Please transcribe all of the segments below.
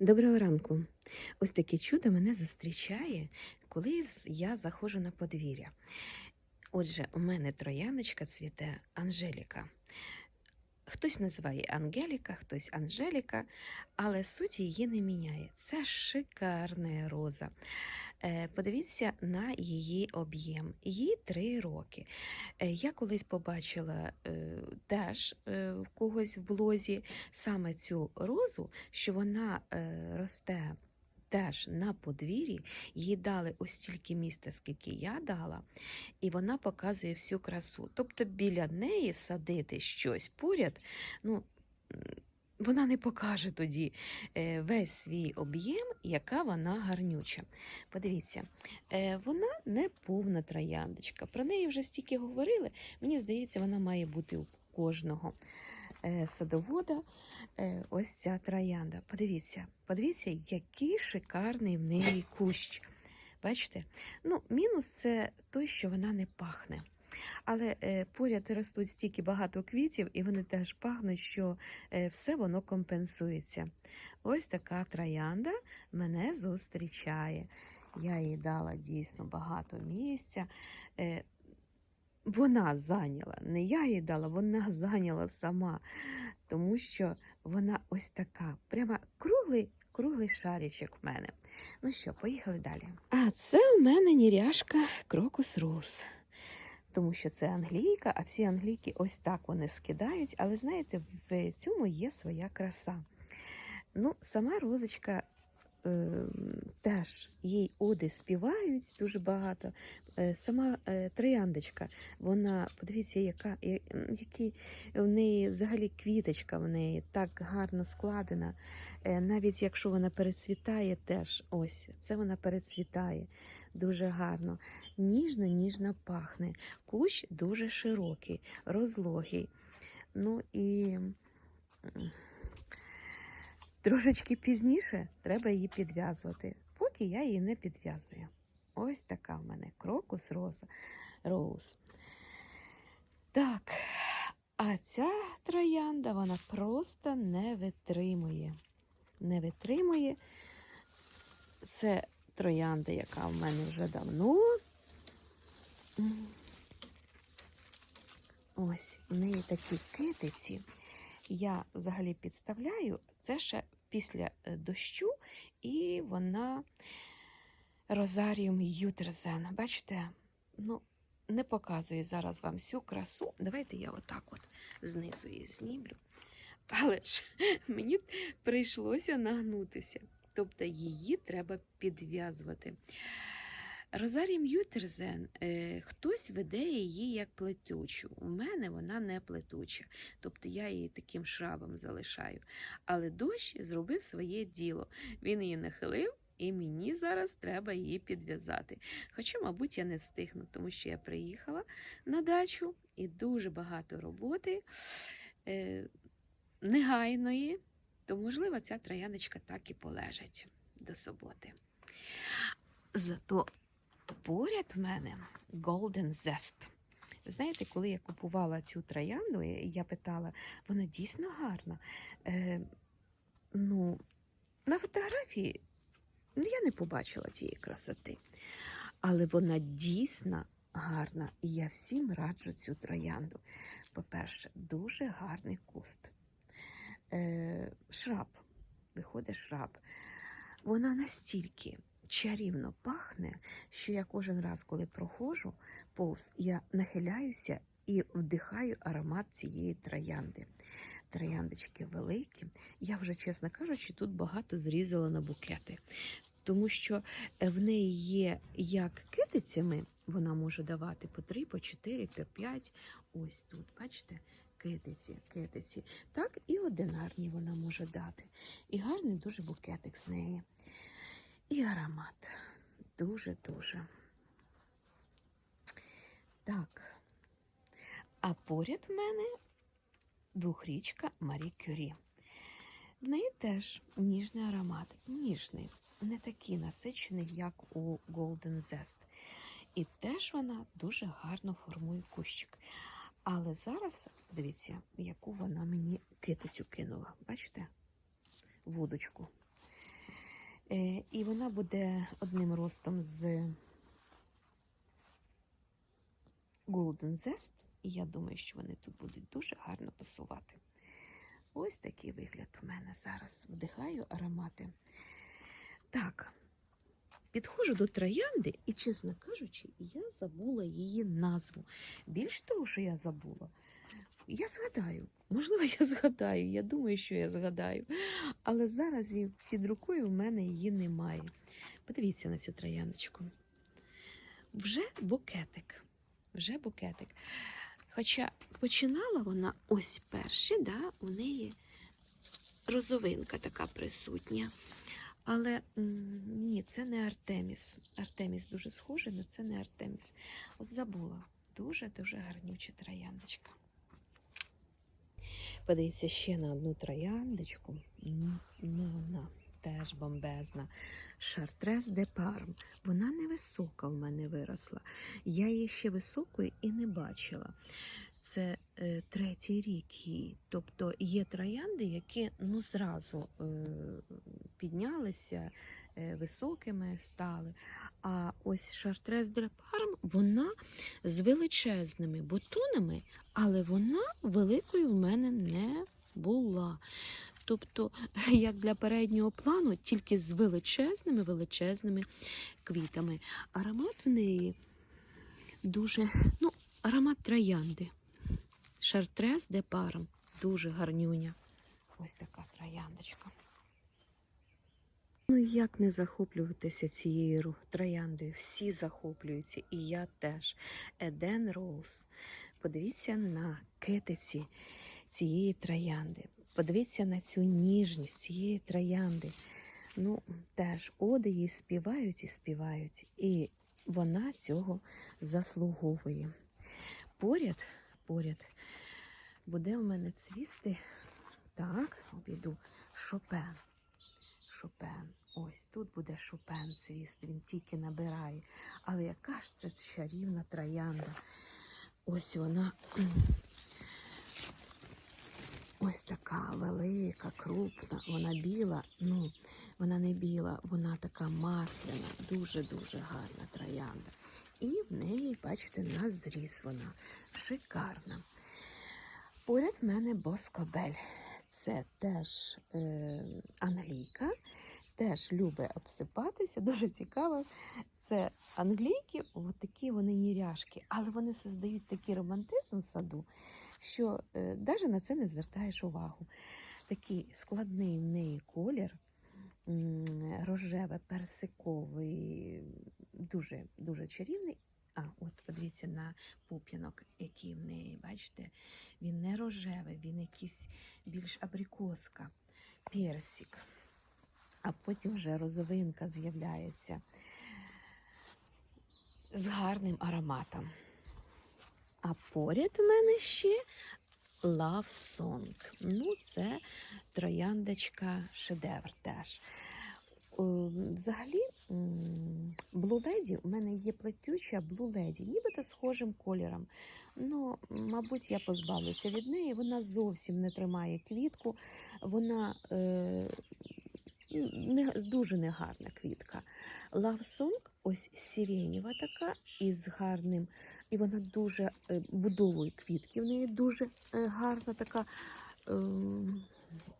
Доброго ранку. Ось таке чудо мене зустрічає, коли я заходжу на подвір'я. Отже, у мене трояночка цвіте Анжеліка. Хтось називає Ангеліка, хтось Анжеліка, але суть її не міняє. Це шикарна роза. Е, Подивіться на її об'єм. Їй три роки. Е, Я колись побачила е, теж в когось в блозі саме цю розу, що вона росте теж на подвір'ї. Їй дали ось стільки місця, скільки я дала, і вона показує всю красу. Тобто біля неї садити щось поряд, ну. Вона не покаже тоді е, весь свій об'єм, яка вона гарнюча. Подивіться, е, вона не повна трояндочка. Про неї вже стільки говорили. Мені здається, вона має бути у кожного е, садовода. Ось ця троянда. Подивіться, подивіться, який шикарний в неї кущ. Бачите? Ну, мінус це той, що вона не пахне. Але е, поряд ростуть стільки багато квітів, і вони теж пахнуть, що е, все воно компенсується. Ось така троянда мене зустрічає. Я їй дала дійсно багато місця. Е, вона зайняла, не я їй дала, вона зайняла сама, тому що вона ось така, прямо круглий, круглий шарічок в мене. Ну що, поїхали далі. А це у мене ніряшка Крокус Роуз. Тому що це англійка, а всі англійки ось так вони скидають. Але знаєте, в цьому є своя краса. Ну, сама розочка е, теж їй оди співають дуже багато. Е, сама е, трояндочка, вона, подивіться, яка, які в неї взагалі квіточка в неї так гарно складена. Е, навіть якщо вона перецвітає, теж ось це вона перецвітає дуже гарно. Ніжно, ніжно пахне. Кущ дуже широкий, розлогий. Ну і трошечки пізніше треба її підв'язувати, поки я її не підв'язую. Ось така в мене крокус роза, роуз. Так, а ця троянда вона просто не витримує. Не витримує. Це троянда, яка в мене вже давно. Ось, в неї такі китиці. Я взагалі підставляю, це ще після е, дощу, і вона Розаріум Ютерзен. Бачите, ну, не показую зараз вам всю красу. Давайте я отак от знизу її знімлю. Але ж мені прийшлося нагнутися. Тобто її треба підв'язувати. Розаріум Ютерзен, е, хтось веде її як плетучу. У мене вона не плетуча, тобто я її таким шрабом залишаю. Але дощ зробив своє діло. Він її нахилив, і мені зараз треба її підв'язати. Хоча, мабуть, я не встигну, тому що я приїхала на дачу і дуже багато роботи е, негайної, то, можливо, ця трояночка так і полежить до суботи. Зато поряд в мене Golden Zest. Знаєте, коли я купувала цю троянду, я питала, вона дійсно гарна. Е, ну, на фотографії я не побачила цієї красоти. Але вона дійсно гарна, і я всім раджу цю троянду. По-перше, дуже гарний куст. Е, шраб, виходить шраб. Вона настільки чарівно пахне, що я кожен раз, коли проходжу повз, я нахиляюся і вдихаю аромат цієї троянди. Трояндочки великі. Я вже, чесно кажучи, тут багато зрізала на букети, тому що е, в неї є як китицями, вона може давати по 3, по 4, по 5. Ось тут, бачите, китиці, китиці. Так і одинарні вона може дати. І гарний дуже букетик з неї. І аромат. Дуже-дуже. Так. А поряд в мене двохрічка Марі Кюрі. В неї теж ніжний аромат. Ніжний, не такий насичений, як у Golden Zest. І теж вона дуже гарно формує кущик. Але зараз, дивіться, яку вона мені китицю кинула. Бачите? Вудочку. Е, і вона буде одним ростом з Golden Zest. І я думаю, що вони тут будуть дуже гарно пасувати. Ось такий вигляд у мене зараз. Вдихаю аромати. Так, підходжу до троянди, і, чесно кажучи, я забула її назву. Більш того, що я забула, я згадаю. Можливо, я згадаю. Я думаю, що я згадаю. Але зараз під рукою в мене її немає. Подивіться на цю трояндочку. Вже букетик. Вже букетик. Хоча починала вона ось перші, да, у неї розовинка така присутня. Але ні, це не Артеміс. Артеміс дуже схожий, але це не Артеміс. От забула. Дуже-дуже гарнюча трояндочка. Подивіться ще на одну трояндочку. Ну, вона теж бомбезна. Шартрес де Парм. Вона невисока в мене виросла. Я її ще високою і не бачила. Це е, третій рік її. Тобто є троянди, які ну зразу е, піднялися, е, високими стали. А ось Шартрес де Парм, вона з величезними бутонами, але вона великою в мене не була. Тобто, як для переднього плану, тільки з величезними величезними квітами. Аромат в неї дуже, ну, аромат троянди. Шартрес де паром. Дуже гарнюня. Ось така трояндочка. Ну, як не захоплюватися цією трояндою? Всі захоплюються, і я теж. Еден Роуз. Подивіться на китиці цієї троянди. Подивіться на цю ніжність цієї троянди. Ну, теж оди їй співають і співають, і вона цього заслуговує. Поряд, поряд буде в мене цвісти. Так, обійду Шопен. Шопен. Ось тут буде Шопен цвіст, він тільки набирає. Але яка ж це чарівна троянда? Ось вона. Ось така велика, крупна, вона біла, ну, вона не біла, вона така масляна, дуже-дуже гарна троянда. І в неї, бачите, на зріс вона шикарна. Поряд в мене Боскобель. Це теж е, англійка, теж любить обсипатися, дуже цікаво. Це англійки, от такі вони ніряшки, але вони создають такий романтизм в саду, що е, навіть на це не звертаєш увагу. Такий складний в неї колір, рожеве, персиковий, дуже, дуже чарівний. А, от подивіться на пуп'янок, який в неї, бачите, він не рожевий, він якийсь більш абрикоска, персик. А потім вже розовинка з'являється з гарним ароматом. А поряд в мене ще Love Song. Ну, це трояндочка шедевр теж. Взагалі, Blue Lady, у мене є плетюча Blue Lady, нібито схожим кольором. Ну, мабуть, я позбавлюся від неї. Вона зовсім не тримає квітку. Вона е, не, дуже негарна квітка. Love Song, ось сиренєва така, із гарним, і вона дуже е, будовою квітки. В неї дуже е, гарна така е,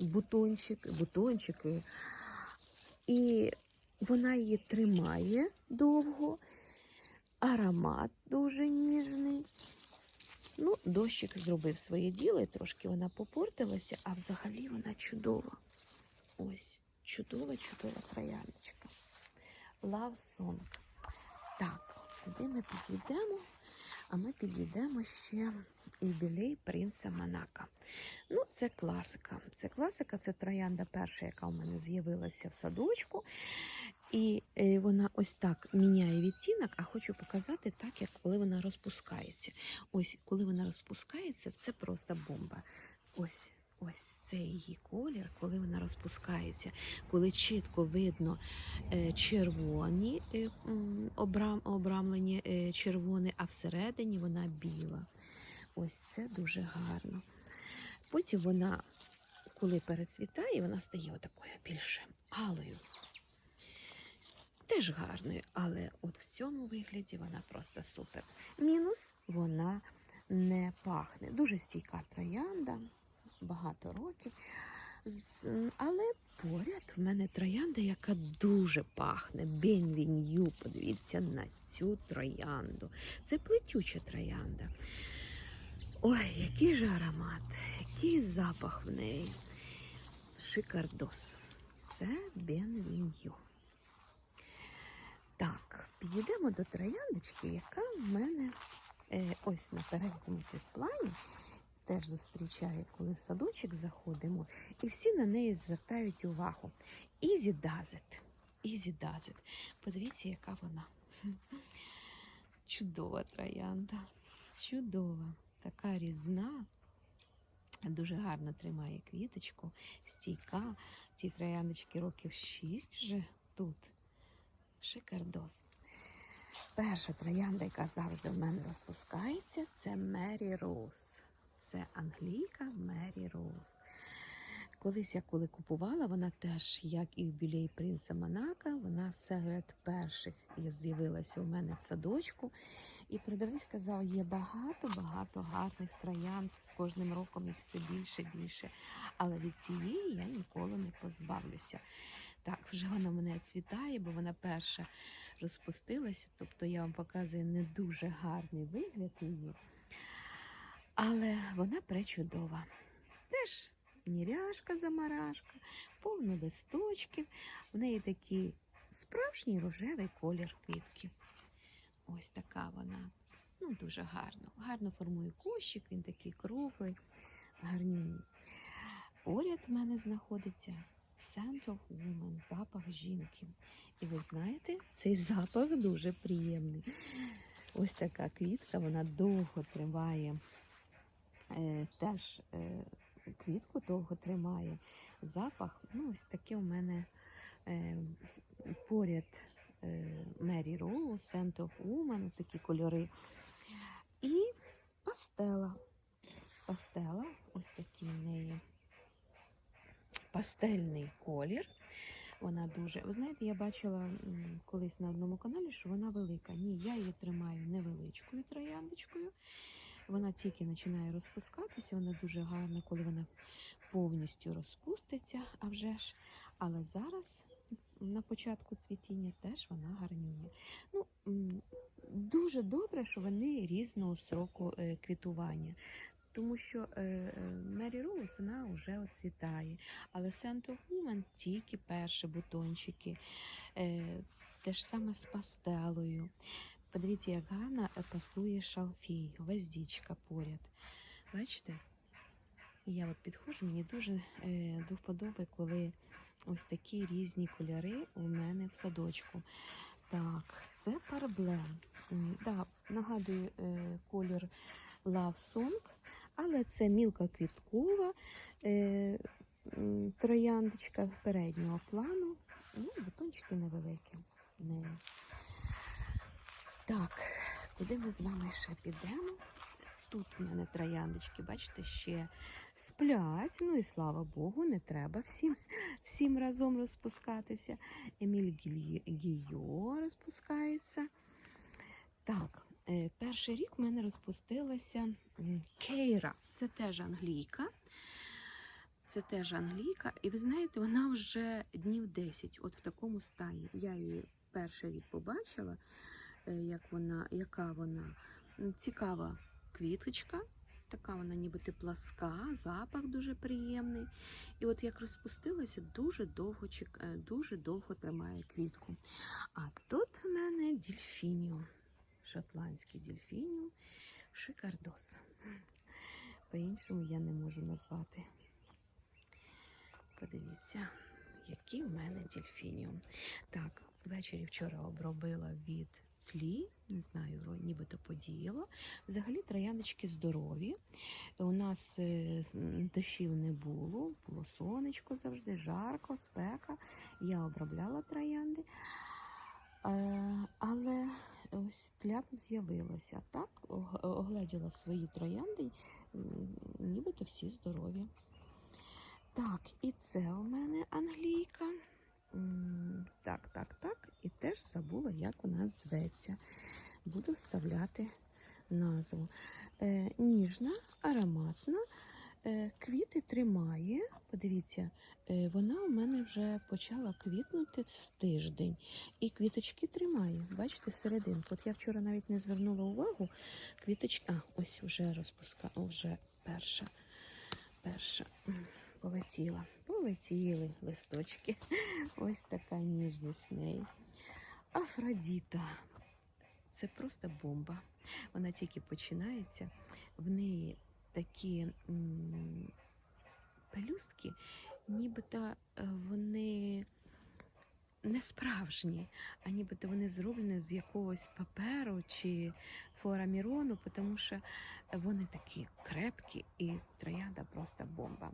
бутончик, бутончики. І вона її тримає довго, аромат дуже ніжний. Ну, дощик зробив своє діло, і трошки вона попортилася, а взагалі вона чудова. Ось, чудова, чудова трояндочка. Love Song. Так, куди ми підійдемо? А ми підійдемо ще юбілей принца Монако. Ну, це класика. Це класика, це троянда перша, яка у мене з'явилася в садочку. І е, вона ось так міняє відтінок, а хочу показати так, як коли вона розпускається. Ось, коли вона розпускається, це просто бомба. Ось. Ось це її колір, коли вона розпускається, коли чітко видно е, червоні е, обрам, обрамлені е, червоні, а всередині вона біла. Ось це дуже гарно. Потім вона, коли перецвітає, вона стає отакою більше алою. Теж гарною, але от в цьому вигляді вона просто супер. Мінус вона не пахне. Дуже стійка троянда, багато років. Але поряд в мене троянда, яка дуже пахне. Бенвінью. Подивіться на цю троянду. Це плетюча троянда. Ой, який же аромат, який запах в неї. Шикардос. Це Бенвінью. Так, підійдемо до трояндочки, яка в мене е, ось на передньому плані теж зустрічає, коли в садочок заходимо, і всі на неї звертають увагу. It. Easy does it. Подивіться, яка вона. Чудова троянда. Чудова. Така різна. Дуже гарно тримає квіточку, стійка. Ці трояндочки років 6 вже тут. Шикардос. Перша троянда, яка завжди в мене розпускається, це Мері Роуз. Це англійка Мері Роуз. Колись я коли купувала, вона теж, як і в білій принца Монака, вона серед перших з'явилася у мене в садочку. І продавець сказав, є багато-багато гарних троянд з кожним роком їх все більше більше. Але від цієї я ніколи не позбавлюся. Так, вже вона мене цвітає, бо вона перша розпустилася. Тобто я вам показую не дуже гарний вигляд її. Але вона пречудова. Теж ніряшка замарашка, повно листочків. В неї такий справжній рожевий колір квітки. Ось така вона. Ну, дуже гарно. Гарно формує кущик, він такий круглий, гарнюній. Поряд в мене знаходиться Scent of Woman, запах жінки. І ви знаєте, цей запах дуже приємний. Ось така квітка, вона довго тримає. Е, теж е, квітку довго тримає. Запах, ну, ось таке у мене е, поряд е, Mary Rose, Scent of Woman, такі кольори. І пастела. Пастела, ось такий в неї пастельний колір. Вона дуже. Ви знаєте, я бачила колись на одному каналі, що вона велика. Ні, я її тримаю невеличкою трояндочкою. Вона тільки починає розпускатися, вона дуже гарна, коли вона повністю розпуститься, а вже ж. Але зараз на початку цвітіння теж вона гарнює. Ну, дуже добре, що вони різного строку е, квітування. Тому що е, е, Мері Роуз вона вже оцвітає. Але of Woman тільки перші бутончики. Е, те ж саме з пастелою. Подивіться, як гарно е, пасує шалфій, гвоздічка поряд. Бачите? Я от підходжу, мені дуже е, до вподоби, коли ось такі різні кольори у мене в садочку. Так, це парблем. Да, нагадую е, колір Love Song, але це мілка квіткова е, трояндочка переднього плану. Ну, бутончики невеликі в неї. Так, куди ми з вами ще підемо? Тут в мене трояндочки, бачите, ще сплять. Ну і слава Богу, не треба всім, всім разом розпускатися. Еміль Гійо розпускається. Так, перший рік в мене розпустилася Кейра. Це теж англійка. Це теж англійка. І ви знаєте, вона вже днів 10, от в такому стані. Я її перший рік побачила, е, як вона, яка вона цікава квіточка. Така вона нібито пласка, запах дуже приємний. І от як розпустилася, дуже довго е, дуже довго тримає квітку. А тут в мене дільфініум, шотландський дільфініум, шикардос. По-іншому я не можу назвати. Подивіться, який в мене дельфініум. Так, ввечері вчора обробила від тлі, не знаю, нібито подіяло. Взагалі трояночки здорові. У нас е, дощів не було, було сонечко завжди, жарко, спека. Я обробляла троянди. Е, але ось тляп з'явилася. Так, огледіла свої троянди, нібито всі здорові. Так, і це у мене англійка. Так, так, так. І теж забула, як вона зветься. Буду вставляти назву. Е, ніжна, ароматна. Е, квіти тримає. Подивіться, е, вона у мене вже почала квітнути з тиждень. І квіточки тримає. Бачите, серединку. От я вчора навіть не звернула увагу. Квіточки. А, ось вже розпуска, вже перша. Перша. Полетіла. Полетіли листочки. Ось така ніжність неї. Афродіта. Це просто бомба. Вона тільки починається. В неї такі пелюстки, нібито е, вони не справжні, а нібито вони зроблені з якогось паперу чи форамірону, тому що вони такі крепкі і троянда просто бомба.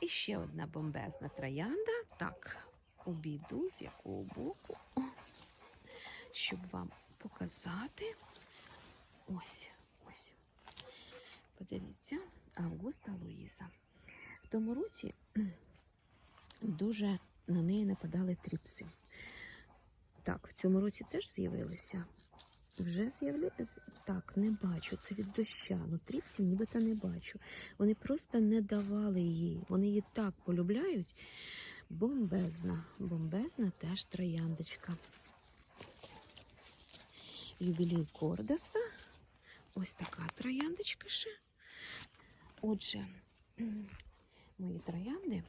І ще одна бомбезна троянда. Так, обійду з якого боку, щоб вам показати. Ось. Подивіться, Августа Луїза. В тому році дуже на неї нападали тріпси. Так, в цьому році теж з'явилися. Вже з'явилися? Так, не бачу. Це від доща. Ну, тріпсів нібито не бачу. Вони просто не давали їй. Вони її так полюбляють. Бомбезна. Бомбезна теж трояндочка. Юбілей Кордаса. Ось така трояндочка ще. Отже, мої троянди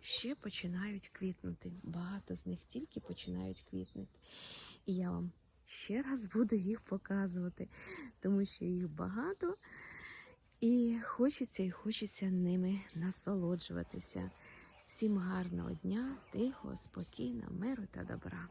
ще починають квітнути. Багато з них тільки починають квітнути. І я вам ще раз буду їх показувати, тому що їх багато. І хочеться і хочеться ними насолоджуватися. Всім гарного дня, тихого, спокійного, миру та добра.